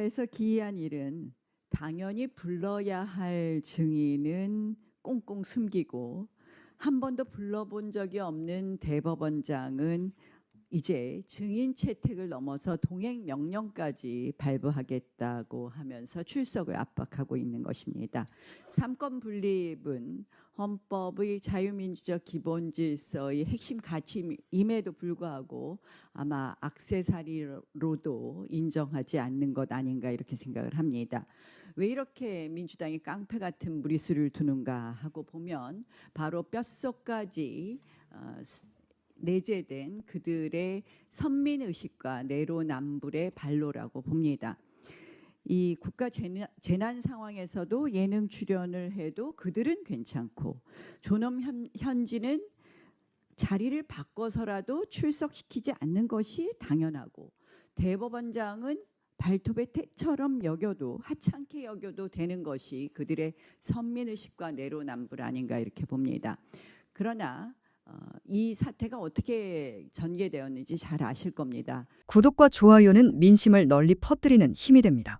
판사에서 기이한 일은 당연히 불러야 할 증인은 꽁꽁 숨기고 한 번도 불러본 적이 없는 대법원장은 이제 증인 채택을 넘어서 동행 명령까지 발부하겠다고 하면서 출석을 압박하고 있는 것입니다. 삼권 분립은 헌법의 자유민주적 기본 질서의 핵심 가치임에도 불구하고 아마 악세사리로도 인정하지 않는 것 아닌가 이렇게 생각을 합니다. 왜 이렇게 민주당이 깡패 같은 무리수를 두는가 하고 보면 바로 뼈속까지 어, 스- 내재된 그들의 선민 의식과 내로남불의 발로라고 봅니다. 이 국가 재난, 재난 상황에서도 예능 출연을 해도 그들은 괜찮고 존엄 현, 현지는 자리를 바꿔서라도 출석시키지 않는 것이 당연하고 대법원장은 발톱의 태처럼 여겨도 하찮게 여겨도 되는 것이 그들의 선민의식과 내로남불 아닌가 이렇게 봅니다. 그러나 어, 이 사태가 어떻게 전개되었는지 잘 아실 겁니다. 구독과 좋아요는 민심을 널리 퍼뜨리는 힘이 됩니다.